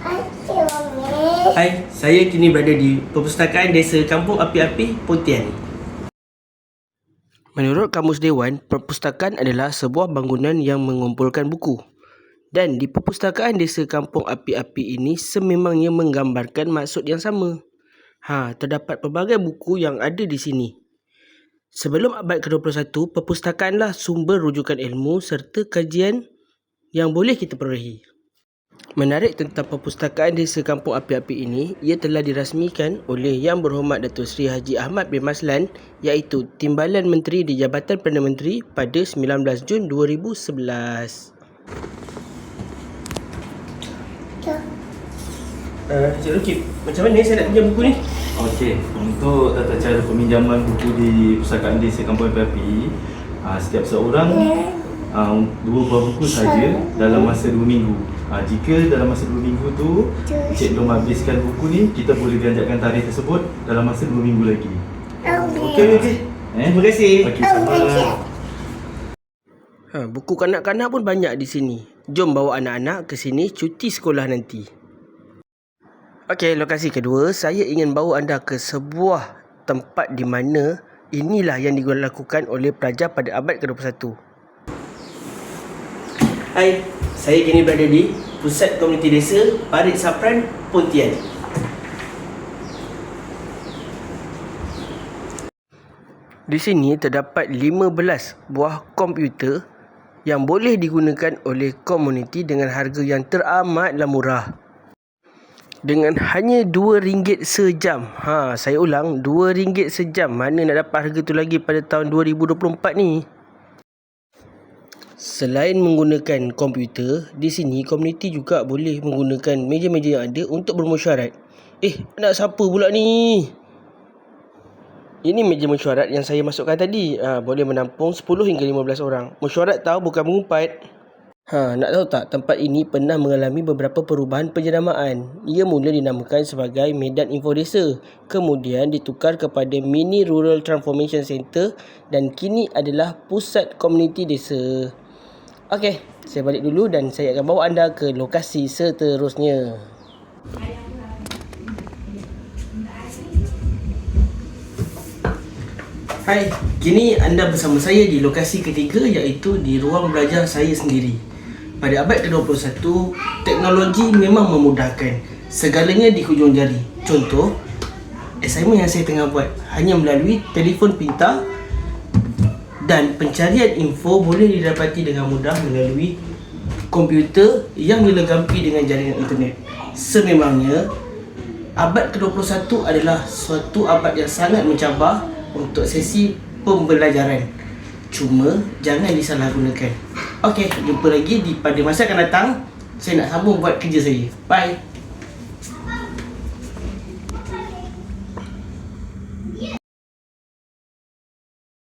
Hai, saya kini berada di Perpustakaan Desa Kampung Api-Api, Pontian. Menurut Kamus Dewan, perpustakaan adalah sebuah bangunan yang mengumpulkan buku. Dan di Perpustakaan Desa Kampung Api-Api ini sememangnya menggambarkan maksud yang sama. Ha, terdapat pelbagai buku yang ada di sini. Sebelum abad ke-21, perpustakaanlah sumber rujukan ilmu serta kajian yang boleh kita perolehi. Menarik tentang perpustakaan Desa Kampung Api-Api ini, ia telah dirasmikan oleh Yang Berhormat Datuk Seri Haji Ahmad bin Maslan iaitu Timbalan Menteri di Jabatan Perdana Menteri pada 19 Jun 2011. Uh, Cik Rukib, macam mana saya nak pinjam buku ni? Okey, untuk tata cara peminjaman buku di Pustakaan Desa Kampung Api-Api, uh, setiap seorang uh, dua buah buku saja dalam masa dua minggu. Uh, jika dalam masa dua minggu tu Cik belum habiskan buku ni, kita boleh ganjarkan tarikh tersebut dalam masa dua minggu lagi. Okey, okey. Eh? Terima kasih. Okey, selamat. Ha, buku kanak-kanak pun banyak di sini. Jom bawa anak-anak ke sini cuti sekolah nanti. Okey, lokasi kedua, saya ingin bawa anda ke sebuah tempat di mana inilah yang dilakukan oleh pelajar pada abad ke-21. Hai, saya kini berada di Pusat Komuniti Desa Parit Sapran, Pontian. Di sini terdapat 15 buah komputer yang boleh digunakan oleh komuniti dengan harga yang teramatlah murah. Dengan hanya RM2 sejam. Ha, saya ulang, RM2 sejam. Mana nak dapat harga tu lagi pada tahun 2024 ni? Selain menggunakan komputer, di sini komuniti juga boleh menggunakan meja-meja yang ada untuk bermesyuarat. Eh, anak siapa pula ni? Ini meja mesyuarat yang saya masukkan tadi. Ha, boleh menampung 10 hingga 15 orang. Mesyuarat tahu bukan mengumpat. Ha, nak tahu tak tempat ini pernah mengalami beberapa perubahan penjenamaan. Ia mula dinamakan sebagai Medan Info Desa. Kemudian ditukar kepada Mini Rural Transformation Center dan kini adalah Pusat Komuniti Desa. Okey, saya balik dulu dan saya akan bawa anda ke lokasi seterusnya. Hai, kini anda bersama saya di lokasi ketiga iaitu di ruang belajar saya sendiri. Pada abad ke-21, teknologi memang memudahkan segalanya di hujung jari. Contoh, assignment yang saya tengah buat hanya melalui telefon pintar dan pencarian info boleh didapati dengan mudah melalui komputer yang dilengkapi dengan jaringan internet. Sememangnya, abad ke-21 adalah suatu abad yang sangat mencabar untuk sesi pembelajaran. Cuma jangan disalahgunakan. Okey, jumpa lagi di pada masa akan datang. Saya nak sambung buat kerja saya. Bye.